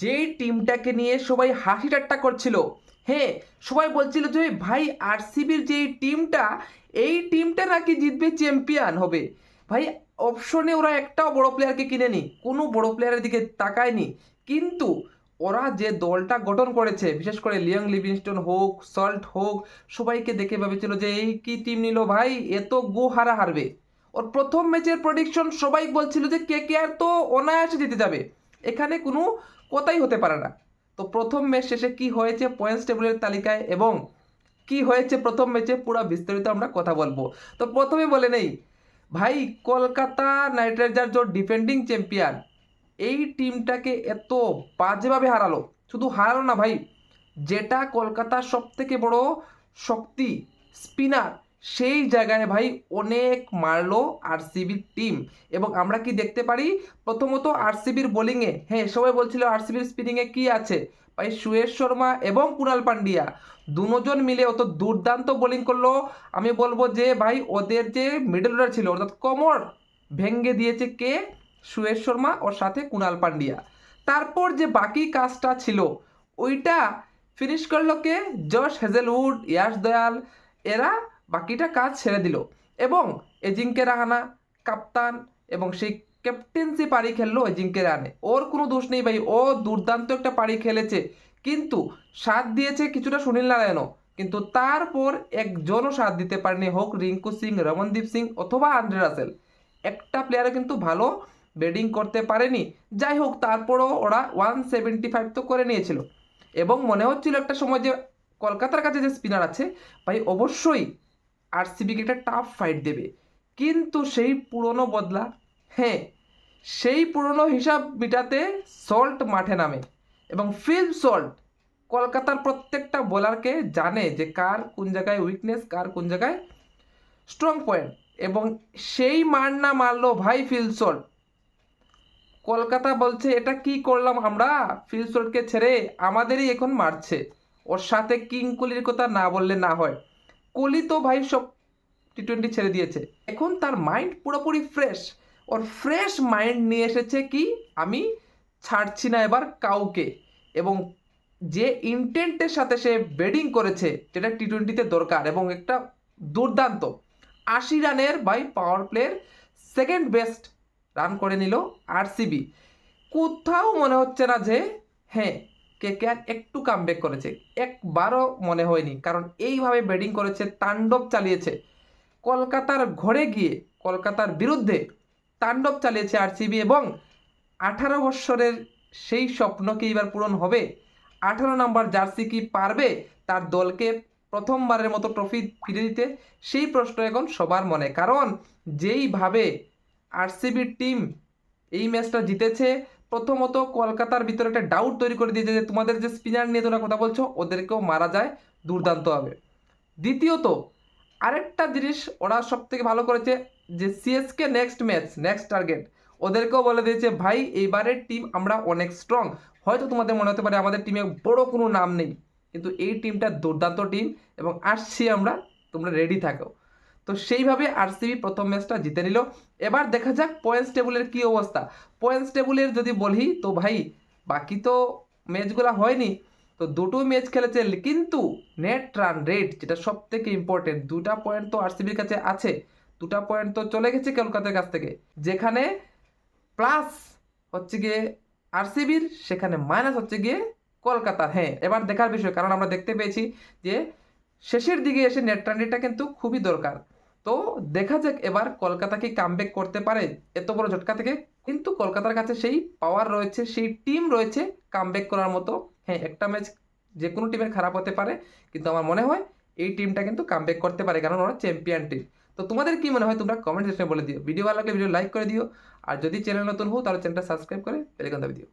যেই টিমটাকে নিয়ে সবাই হাসি ঠাট্টা করছিল হ্যাঁ সবাই বলছিল যে, ভাই, আরসিবির যে টিমটা, এই টিমটা নাকি জিতবে চ্যাম্পিয়ন হবে। ভাই, অপশনে ওরা একটাও বড় প্লেয়ারকে কিনেনি, কোনো বড় প্লেয়ারের দিকে তাকায়নি। কিন্তু ওরা যে দলটা গঠন করেছে, বিশেষ করে লিয়ং লিভিংস্টোন হোক, সল্ট হোক, সবাইকে দেখে ভেবেছিল যে, এই কি টিম নিল ভাই? এত গো হারা হারবে। ওর প্রথম ম্যাচের প্রডিকশন সবাই বলছিল যে, কে কে আর তো অনায়াসে জিতে যাবে। এখানে কোনো কথাই হতে পারে না। তো প্রথম ম্যাচ শেষে কি হয়েছে পয়েন্টস টেবিলের তালিকায় এবং কি হয়েছে প্রথম ম্যাচে পুরো বিস্তারিত আমরা কথা বলব। তো প্রথমে বলে নেই, ভাই কলকাতা নাইট রাইডার যে ডিফেন্ডিং চ্যাম্পিয়ন এই টিমটাকে এত বাজেভাবে হারালো। শুধু হারালো না ভাই, যেটা কলকাতার সব থেকে বড় শক্তি স্পিনার সেই জায়গায় ভাই অনেক মারলো আরসিবির টিম। এবং আমরা কি দেখতে পারি? প্রথমত আরসিবির বোলিংয়ে হ্যাঁ সবাই বলছিল আরসিবির স্পিনিংয়ে কি আছে? ভাই সুয়েশ শর্মা এবং কুণাল পান্ডিয়া। দুজন মিলে অত দুর্দান্ত বোলিং করল। আমি বলব যে ভাই ওদের যে মিডল অর্ডার ছিল, অর্থাৎ কমর ভেঙ্গে দিয়েছে কে? সুয়েশ শর্মা ওর সাথে কুণাল পান্ডিয়া। তারপর যে বাকি কাজটা ছিল, ওইটা ফিনিশ করল কে? Josh Hazlewood, Yash Dayal. এরা বাকিটা কাজ ছেড়ে দিল। এবং এজিঙ্কে রাহানা, কাপ্তান এবং সেই ক্যাপ্টেন্সি পারি খেললো এজিঙ্কে রানে ওর কোনো দোষ নেই ভাই, ও দুর্দান্ত একটা পারি খেলেছে। কিন্তু সাথ দিয়েছে কিছুটা সুনীল নারায়ণও। কিন্তু তারপর একজনও সাথ দিতে পারেনি হোক রিঙ্কু সিং, রমনদীপ সিং অথবা আন্দ্রে রাসেল। একটা প্লেয়ারও কিন্তু ভালো ব্যাটিং করতে পারেনি। যাই হোক, তারপরও ওরা ওয়ান সেভেন্টি ফাইভ তো করে নিয়েছিল। এবং মনে হচ্ছিল একটা সময় যে কলকাতার কাছে যে স্পিনার আছে, ভাই অবশ্যই আরসিবিকে একটা টাফ ফাইট দেবে। কিন্তু সেই পুরনো বদলা হ্যাঁ সেই পুরনো হিসাব মিটাতে সল্ট মাঠে নামে এবং ফিল্ম সল্ট কলকাতার প্রত্যেকটা বোলারকে জানে যে কার কোন জায়গায় উইকনেস কার কোন জায়গায় স্ট্রং পয়েন্ট এবং সেই মার না মারলো ভাই ফিল সল্ট কলকাতা বলছে, এটা কি করলাম আমরা? ফিল সল্টকে ছেড়ে আমাদেরই এখন মারছে। ওর সাথে কিং কথা না বললে না হয়। কোহলি তো ভাই সব টি টোয়েন্টি ছেড়ে দিয়েছে। এখন তার মাইন্ড পুরোপুরি ফ্রেশ ওর ফ্রেশ মাইন্ড নিয়ে এসেছে কি, আমি ছাড়ছি না এবার কাউকে। এবং যে ইন্টেন্টের সাথে সে ব্যাটিং করেছে, যেটা টি টোয়েন্টিতে দরকার এবং একটা দুর্দান্ত। আশি রানের বাই পাওয়ার প্লের সেকেন্ড বেস্ট রান করে নিল আরসিবি কোথাও মনে হচ্ছে না যে হ্যাঁ কে কে আর একটু কামব্যাক করেছে। একবারও মনে হয়নি, কারণ এইভাবে ব্যাটিং করেছে, তাণ্ডব চালিয়েছে। কলকাতার ঘরে গিয়ে, কলকাতার বিরুদ্ধে তাণ্ডব চালিয়েছে আরসিবি এবং আঠারো বৎসরের সেই স্বপ্ন কি এবার পূরণ হবে। আঠারো নম্বর জার্সি কি পারবে? তার দলকে প্রথমবারের মতো ট্রফি ফিরে দিতে সেই প্রশ্ন এখন সবার মনে। কারণ যেইভাবে আরসিবির টিম এই ম্যাচটা জিতেছে প্রথমত কলকাতার ভিতরে একটা ডাউট তৈরি করে দিয়েছে যে তোমাদের যে স্পিনার নিয়ে তোমরা কথা বলছো, ওদেরকেও মারা যায়, দুর্দান্ত হবে। দ্বিতীয়ত, আরেকটা জিনিস ওরা সব থেকে ভালো করেছে যে CSK next match next target ওদেরকেও বলে দিয়েছে, ভাই, এইবারের টিম আমরা অনেক স্ট্রং হয়তো তোমাদের মনে হতে পারে আমাদের টিমে বড় কোনো নাম নেই, কিন্তু এই টিমটা দুর্দান্ত টিম এবং আসছি আমরা, তোমরা রেডি থাকো। তো সেইভাবে আরসিবি প্রথম ম্যাচটা জিতে নিল। এবার দেখা যাক পয়েন্টস টেবিলের কি অবস্থা। পয়েন্টস টেবিলের যদি বলি, তো ভাই, বাকি তো ম্যাচগুলো হয়নি। তো দুটো ম্যাচ খেলেছে, কিন্তু নেট রান রেট যেটা সব থেকে ইম্পর্টেন্ট দুটা পয়েন্ট তো আরসিবির কাছে আছে। দুটা পয়েন্ট তো চলে গেছে কলকাতার কাছ থেকে। যেখানে প্লাস হচ্ছে গিয়ে আরসিবির, সেখানে মাইনাস হচ্ছে গিয়ে কলকাতার হ্যাঁ এবার দেখার বিষয়, কারণ আমরা দেখতে পেয়েছি যে শেষের দিকে এসে নেট রান রেটটা কিন্তু খুবই দরকার। তো দেখা যাক এবার কলকাতা কি কামব্যাক করতে পারে। এত বড় ঝটকা থেকে কিন্তু কলকাতার কাছে সেই পাওয়ার রয়েছে, সেই টিম রয়েছে কামব্যাক করার মতো। হ্যাঁ একটা ম্যাচ যে কোনো টিমের খারাপ হতে পারে, কিন্তু আমার মনে হয় এই টিমটা কিন্তু কামব্যাক করতে পারে, কারণ ওরা চ্যাম্পিয়ন টিম তো তোমাদের কি মনে হয় তোমরা কমেন্ট সেকশনে বলে দিও। ভিডিও ভালো লাগলে ভিডিও লাইক করে দিও। আর যদি চ্যানেল নতুন হও তাহলে চ্যানেলটা সাবস্ক্রাইব করে বেলাইকন দাবি দিও।